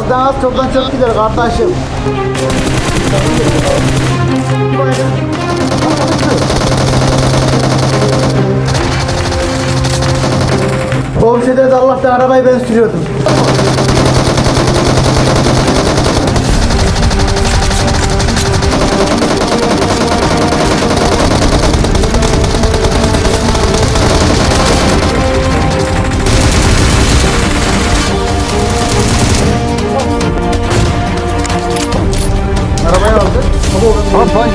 Azdan az çoktan çok gider kardeşim. Komşuda da Allah'tan arabayı ben sürüyordum. Lan fay.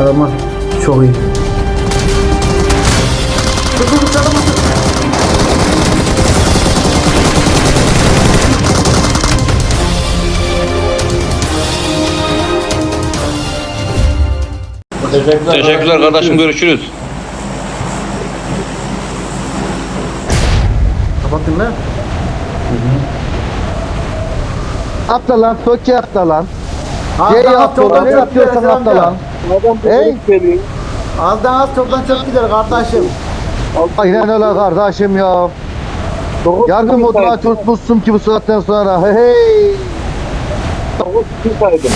Adamlar çok iyi. Adamı. Teşekkürler kardeşim görüşürüz. Kapattın lan. Atla lan. Toki atla lan. Geri az atla çoktan lan. Ne çok yapıyorsan gider atla amca. lan. Adam Hey. geliyor. Azdan az çoktan çok gider kardeşim. Aynen öyle kardeşim ya. Yargı moduna tutmuşsun ki bu saatten sonra. Hey hey. Çıkaydım.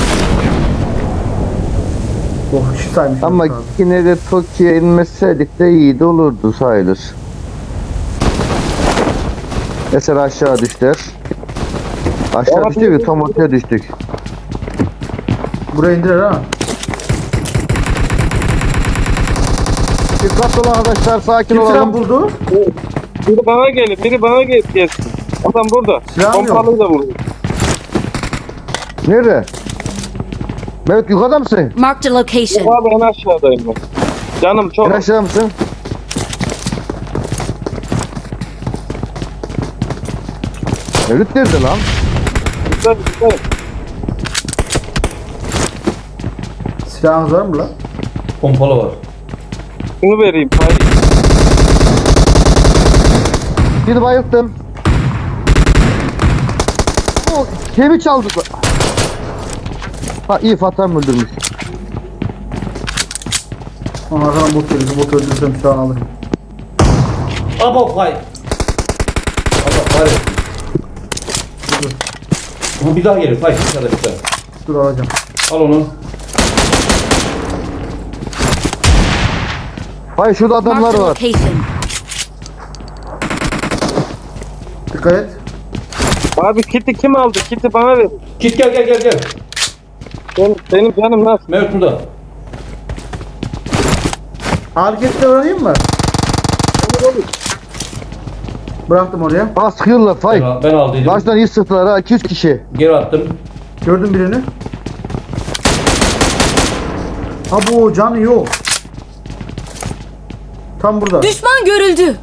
Oh şu saymış. Ama yine de Tokyo'ya inmeseydik de iyi de olurdu sayılır. Mesela aşağı düştüler. Aşağı düştük tam ortaya düştük. Buraya indirir ha. Dikkat olun arkadaşlar sakin Kim silah olalım. buldu? Biri bana gelin, biri bana gel gelsin. Adam burada. Silahım yok. Pompalı da vurdu. Nerede? Mehmet yukarıda mısın? Marked a location. Abi en aşağıdayım ben. Canım çok. En aşağıda mısın? Mevlüt nerede lan? Güzel, güzel. Silahınız var mı lan? Pompalı var. Şunu vereyim. Hayır. Bir bayılttım. O kemi çaldık. Ha iyi Fatih öldürmüş. Ama arkadan bot geliyor. Bot öldürsem şu an alırım. Abo fay. Allah kahretsin. Ama bir daha gelir fay arkadaşlar. Dur alacağım. Al onu. Hayır şurada adamlar var. Dikkat et. Abi kiti kim aldı? Kiti bana ver. Git gel gel gel gel. Benim, benim canım nasıl? Mehmet burada. Hareketle öğreneyim mi? Bıraktım oraya. Aa sıkıyorlar Ben, fay. al- ben aldıydım. Baştan iyi sıktılar ha 200 kişi. Geri attım. Gördün birini. Ha bu canı yok. Tam burada. Düşman görüldü.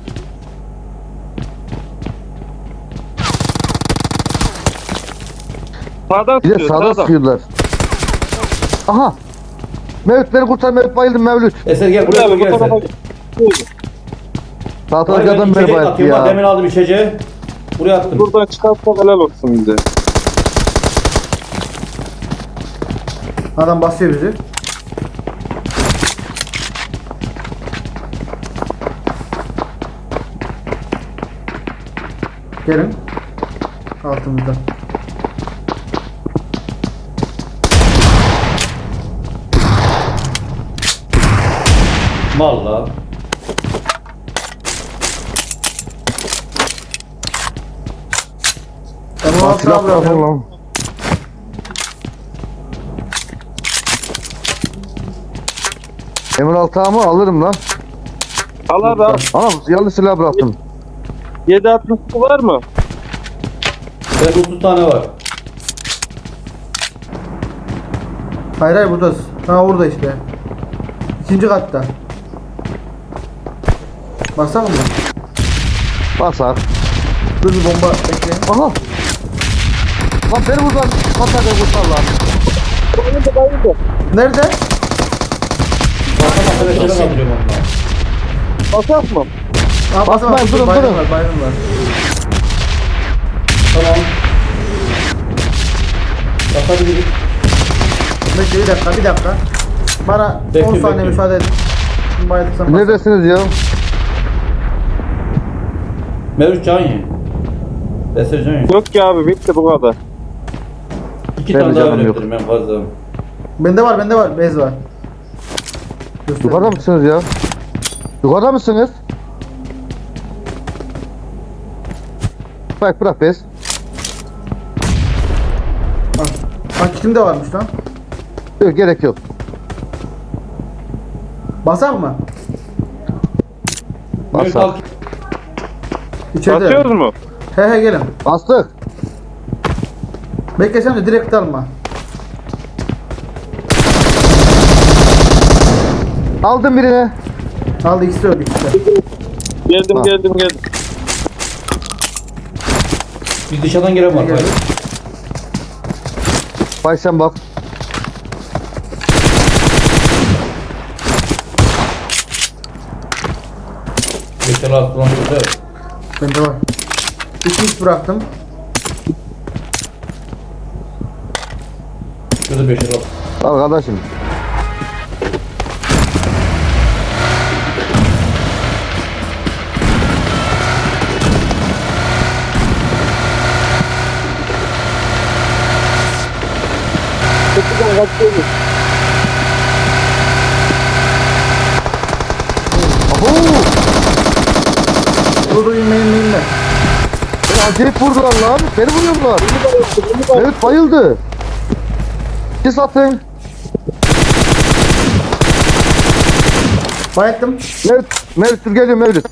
Sağdan Bir de tutuyor, sağdan sağdan. sıkıyorlar. Aha. Mevlüt beni kurtar Mevlüt bayıldım Mevlüt. Eser gel buraya gel ben adam beni bayılttı ya. Demin aldım içeceği. Buraya attım. Buradan çıkarsa helal olsun bize. Adam basıyor bizi. Gelin. Altımızda. Valla. Tamam Altına silah bırakın lan. Emir altağımı alırım lan. Al abi al. Ama yanlış silah bıraktım. 7.62 var mı? Ben 30 tane var. Hayır hayır buradasın. Ha orada işte. İkinci katta. Basalım mı? Basar. Dur bir bomba bekleyin. Aha. Lan beni buradan patladı kurtar lan. Bayıldı bayıldı. Nerede? Arkadaşlar ben atıyorum onunla. Basak mı? Ha, Basmayın, basamam. durun, Baygın durun. var, baygın var. Tamam. Basabiliriz. Bekle bir dakika bir dakika. Bana Bekle, 10 saniye bekle. müsaade edin. Basarım. Neredesiniz ya? Mevlüt can ye. Esircan yok. Yok ki abi bitti bu kadar. İki Benim tane daha canım yok. verebilirim en fazla. Bende var bende var. Bez var. Göster. Yukarıda mısınız ya? Yukarıda mısınız? Bırak bırak bez. Bak. Bak kitim de varmış lan. Yok gerek yok. Basak mı? Mehmet Basar. al. İçeride. Atıyoruz mu? He he gelin. Bastık. Beklesem de direkt alma. Aldım birini. Aldı ikisi öldü ikisi. Geldim Ha. geldim geldim. Bir dışarıdan giren var. Hayır. Bay sen bak. Falan güzel. Bende var. İki iş bıraktım. Şurada beşer altı. Arkadaşım. Abo! Dur dur inme inme inme. Acayip vurdular lan. Beni vuruyorlar. Evet bayıldı. Sis atın. Bayettim. Mevlüt, Mevlüt dur geliyor Mevlüt.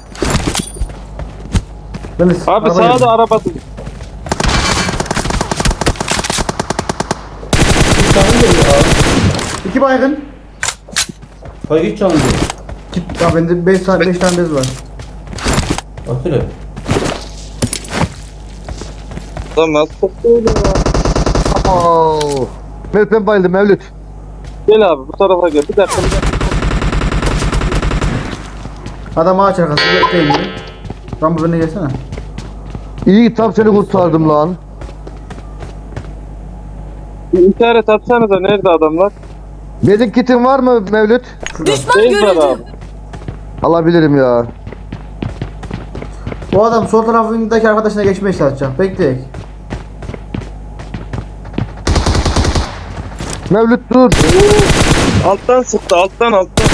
Ben de Abi arabaya sağda gidiyorum. araba. Bir tane de ya. İki baygın. Yok. Git. Ya bende 5 tane, beş tane bez var. Bak hele. Lan nasıl tuttu öyle ya? Oo. Mevlüt ben bayıldım Mevlüt. Gel abi bu tarafa gel. Bir dakika bir dakika. Adam ağaç arkası bekleyin diye. Rambo benimle gelsene. İyi tam seni kurtardım lan. Bir işaret atsanıza nerede adamlar? Bezin kitin var mı Mevlüt? Düşman Değil var görüldü. abi. Alabilirim ya. O adam sol tarafındaki arkadaşına geçmeye çalışacak. Bekleyek. Mevlüt dur. Alttan sıktı alttan alttan.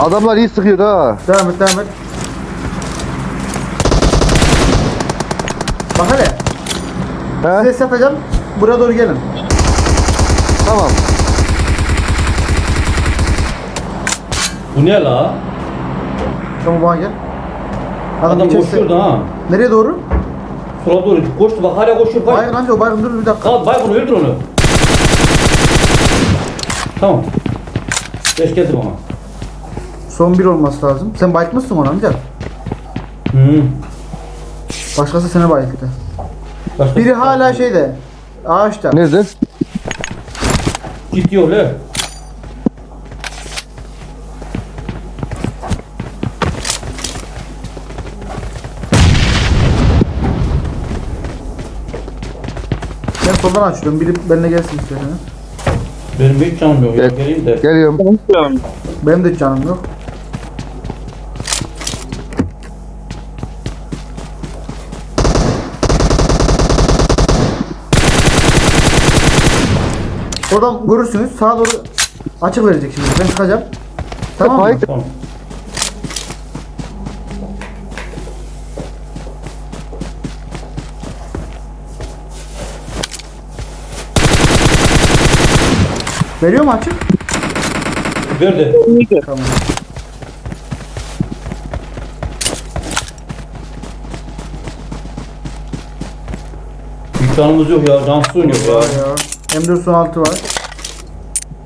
Adamlar iyi sıkıyor ha. Devam et devam et. Bak hele. He? Size satacağım. Buraya doğru gelin. Tamam. Bu ne la? Tamam bana gel. Adam, Adam geçerse- koşuyordu ha. Nereye doğru? Sola doğru koştu bak hala koşuyor. Bak. Baygın anca o baygın dur bir dakika. Kal bay bunu öldür onu. Tamam. Beş geldi bana. Son bir olması lazım. Sen bayıltmışsın onu amca. Hı. Başkası seni bayılttı. Başka Biri hala şeyde. Ağaçta. Nerede? Ciddi ol he. Ben soldan açıyorum. Biri benimle gelsin istiyorsanız. Benim hiç canım yok ya. Gel. Geleyim de. Geliyorum. Benim de canım yok. Oradan görürsünüz. Sağa doğru açık verecek şimdi. Ben çıkacağım. Tamam mı? Hayır. Tamam. Veriyor mu açık? Verdi. Tamam. Hiç canımız yok ya. Cansız oynuyor ya. Var ya. M4 son 6 var.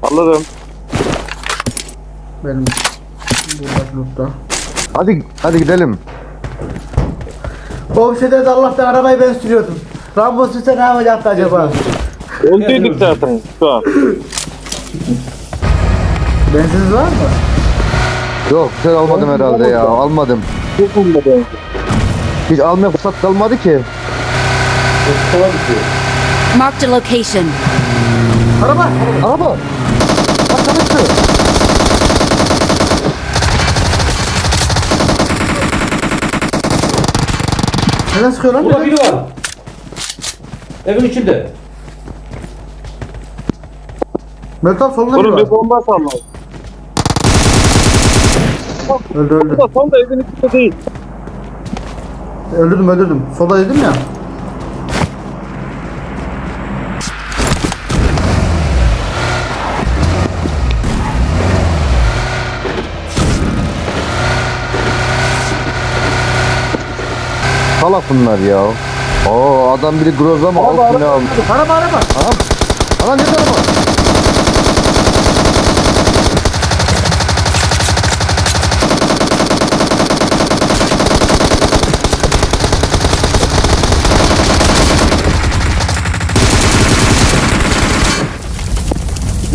Alırım. Benim buradaki lootta. Hadi hadi gidelim. O şeyde de Allah'tan arabayı ben sürüyordum. Rambo sürse ne yapacaktı acaba? Öldüydük zaten şu an. Benziniz var mı? Yok sen almadım herhalde ya. Almadım. Hiç almaya fırsat kalmadı ki. Sola bitiyor. Marked a location. Araba! Araba. Bak çalıştı. Neden sıkıyor lan? Burada biri var. Evin içinde. Mehmet abi solunda biri Oğlum bir var. bomba salla. Öldü öldü. Bu da son da evin içinde değil. Öldürdüm öldürdüm. Solda dedim ya. Salak bunlar ya. Oo adam biri groza mı? Alt mı ne almış? Araba araba. Anam. Anam ne tarafa?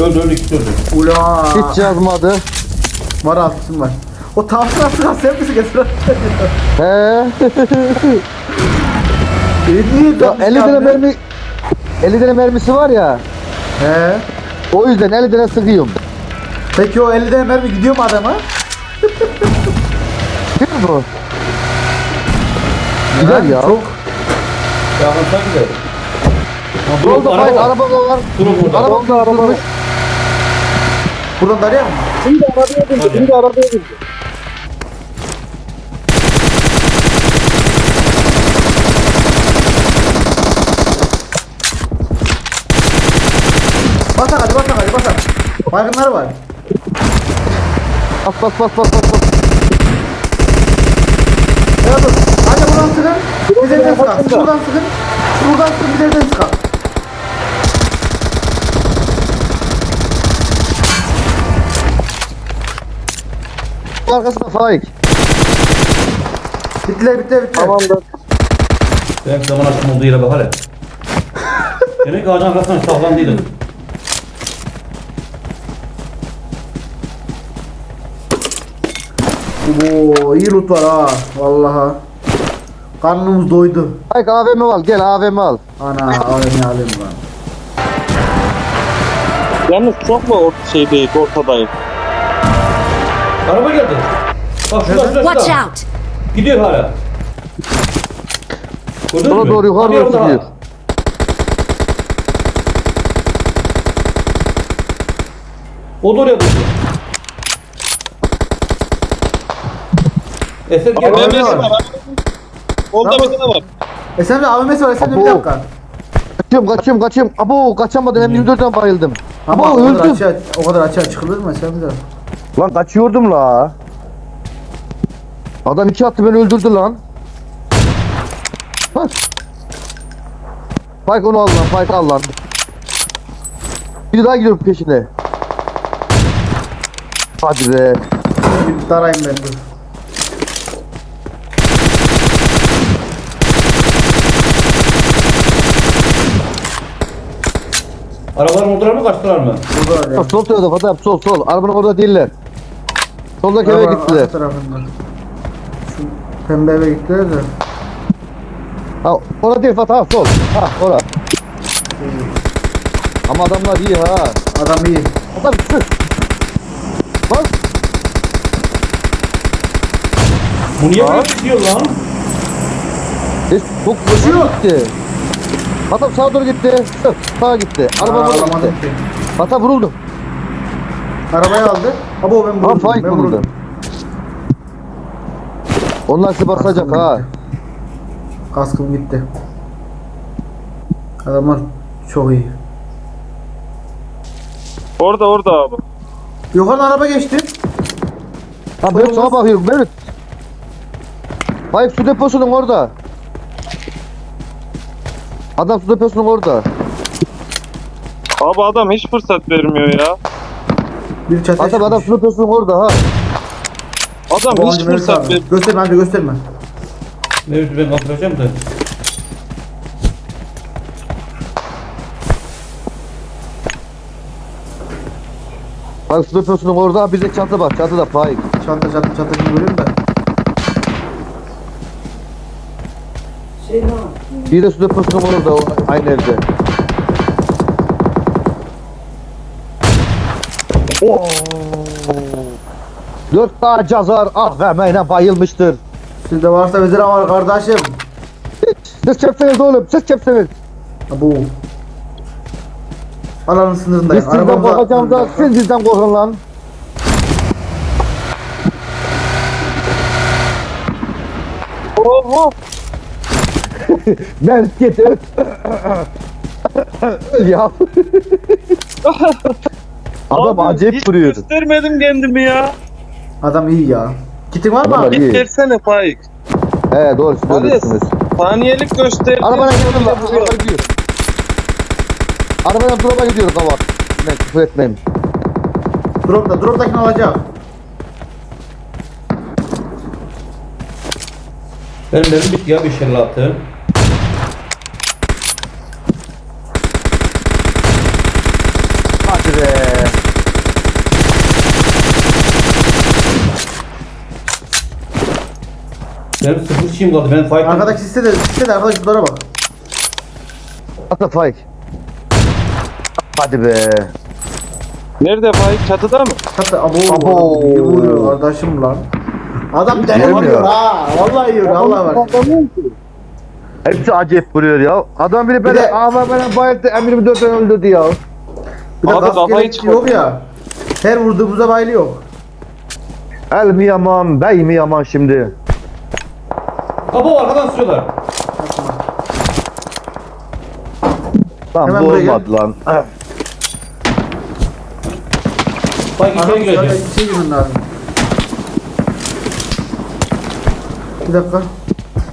Öldü öldü ikisi öldü. Ula. Hiç yazmadı. Var altısın var. O tahsin altına sen misin getiren? He. Niye ya 50 tane mermi 50 tane mermisi var ya. He. O yüzden 50 tane sıkıyorum. Peki o 50 tane mermi gidiyor mu adama? Kim bu? Güzel ya. Çok. Ya sen gidelim. Ha, Yolda araba araba, var. araba da var. Durun burada. Araba da araba var. Buradan darıyor mu? Şimdi arabaya bindi. Şimdi arabaya bindi. Basak hadi basak hadi basak. Baygınları var. Bas bas bas bas bas. bas. Ya dur. Hadi buradan sıkın. Biz evden sıkalım. Şuradan sıkın. Şuradan sıkın biz evden sıkalım. Arkasında Faik. Bittiler bittiler bittiler. Tamamdır. Benim zaman açtım olduğu yere bak hele. Demek ki ağacın arkasından saklandıydım. Oo iyi loot var ha. Vallahi. Karnımız doydu. Faik AVM al gel AVM al. Ana alayım alayım ben. Yalnız çok mu orta şeydeyiz, ortadayız? Araba geldi. Bak şurada şurada Watch şurada. out! Gidiyor hala. Gördünüz Sola mü? doğru yukarı doğru gidiyor. O da oraya düştü. Eser gel. Araba Araba var. Orada bir tane var. Esem'de AVM'si var Esem'de bir Abo. dakika. Kaçıyorum kaçıyorum kaçıyorum. Abo kaçamadım hem 24'ten bayıldım. Ama Abo o kadar öldüm. açığa, o kadar açığa çıkılır mı Esem'de? Lan kaçıyordum la. Adam iki attı beni öldürdü lan. Bak. Spike onu al lan Spike al lan. Bir daha gidiyorum peşine. Hadi be. Bir darayım ben dur. Arabaların oradalar mı kaçtılar mı? Burada ya. Sol tarafta Fatih sol sol. Arabanın orada değiller. Soldaki eve Araba gittiler. arka tarafında. Şu pembe eve gittiler de. Ha orada değil Fatih abi sol. Ha orada. Ama adamlar iyi ha. Adam iyi. Adam sık. Bak. Bu niye böyle gidiyor lan? E, çok koşuyor gitti. Adam sağa doğru gitti. Sık sağa gitti. Araba Aa, alamadım gitti. ki. Hatta vuruldu. Arabayı aldı. Abo ben Ha vuruldum. Faik ben vuruldu. vuruldum. Onlar size basacak Kaskım ha. gitti. Kaskım gitti. Adamlar çok iyi. Orada orada abi. Yukarıdan araba geçti. Ha Mevlüt sana bakıyorum Mevlüt. Faik su deposunun orada. Adam su deposunun orada. Abi adam hiç fırsat vermiyor ya. Bir çatıya Adam adam çıkmış. orada ha. Adam hiç Mehmet fırsat abi. vermiyor. Gösterme amca gösterme. Mevcut ben kapatacağım da. Su deposunun orada. Bize çatı bak. Çatı da Faik. Çanta çanta çanta gibi görüyorum da. Bir de su deposunun orada. o Aynı evde. Oo. Dört daha cazar ah vermeyle bayılmıştır. Sizde varsa vezir var kardeşim. Siz çepseniz oğlum, siz çepseniz. Bu. Alanın Biz sınırındayım. sizden Arabamıza- korkacağım da siz bizden korkun lan. Oho. Ben git öl. Öl ya. Adam Abi, acayip hiç vuruyor. göstermedim kendimi ya. Adam iyi ya. Kitin var mı? Adam abi? iyi. Git versene Faik. He doğru Hadi. söylüyorsunuz. Saniyelik göster. Arabana gidiyorum lan. Arabaya gidiyor. Arabadan drop'a gidiyoruz hava. Ben küfür etmeyeyim. Drop'ta. Drop'takini alacak. Benim benim bitti ya bir şeyler attım. Hadi be. Benim sıfır şeyim kaldı. Ben fight Arkadaki siste de, siste de arkadaki şutlara bak. Atla Faik. Hadi be. Nerede Faik? Çatıda mı? Hatta abo. Abo. İyi vuruyor kardeşim lan. Adam deli vuruyor ya. ha. Vallahi yiyor. Allah var. Hepsi acayip vuruyor ya. Adam biri Bir böyle de- ama bana bayıldı emrimi dörtten öldürdü ya. Bir de Abi gaz kafayı gerek yok ya. Her vurduğumuzda bayılı yok. El mi yaman, bey mi yaman şimdi? Abo arkadan sürüyorlar. Lan Hemen bu buraya gel. olmadı lan. Fight içeri Arkadaşlar girecek. bir girmem lazım. Bir dakika.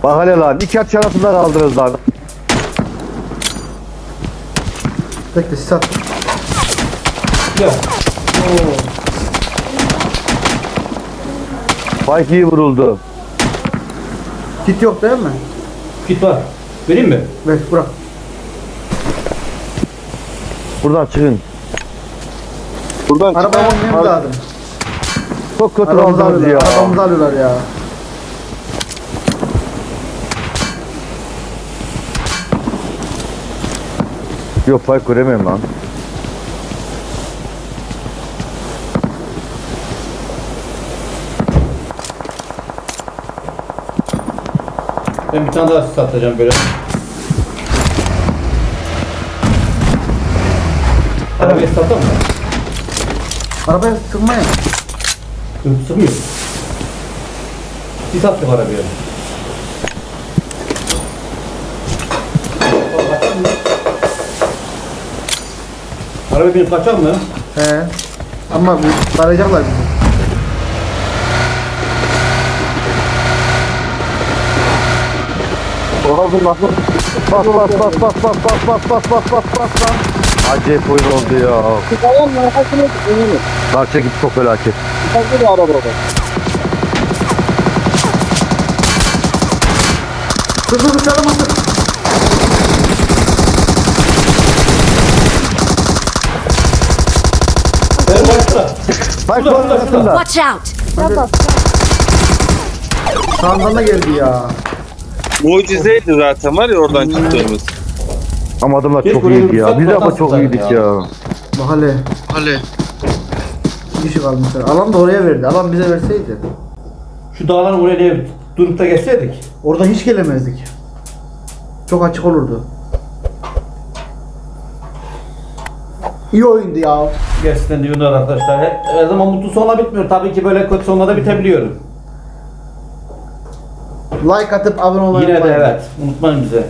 Bak hele lan, iki at şarasında kaldırırız lan. Bekle sis at. Ya. Faik iyi vuruldu. Kit yok değil mi? Kit var. Vereyim mi? Ver bırak. Buradan çıkın. Buradan Arabaya çıkamam. binmemiz lazım. Çok kötü Arabamızı kaldınız ya. alıyorlar. Arabamızı alıyorlar ya. Yok Faik göremiyorum lan. Bir tane daha sis atacağım böyle. Arabayı satsam mı? Arabaya sıkmayın. Yok sıkmıyor. Sis attık arabaya. Araba binip kaçar mı? He. Ama bir tarayacaklar bizi. Bas bas bas bas bas bas bas bas bas bas bas bas bas lan. Acayip oyun oldu ya. Çıkamam arkasına çıkamam. Karşı git çok felaket. Çalama dur. Ben başla. Faik Şurada, bunun şurada, arasında. Watch out! Sağından da geldi ya. Mucizeydi zaten var ya oradan çıktığımız. Ama adamlar çok iyiydi ya. Biz ama bulsaydın çok iyiydik ya. ya. Hele. Hele. Bir kişi kalmışlar. Alan da oraya verdi. Alan bize verseydi. Şu dağların oraya diye durup da geçseydik. Oradan hiç gelemezdik. Çok açık olurdu. İyi oyundu ya. Gerçekten diyorlar arkadaşlar. Her, her zaman mutlu sonla bitmiyor. Tabii ki böyle kötü sonla da bitebiliyor. Like atıp abone olmayı Yine de unutmayın. evet. Unutmayın bize.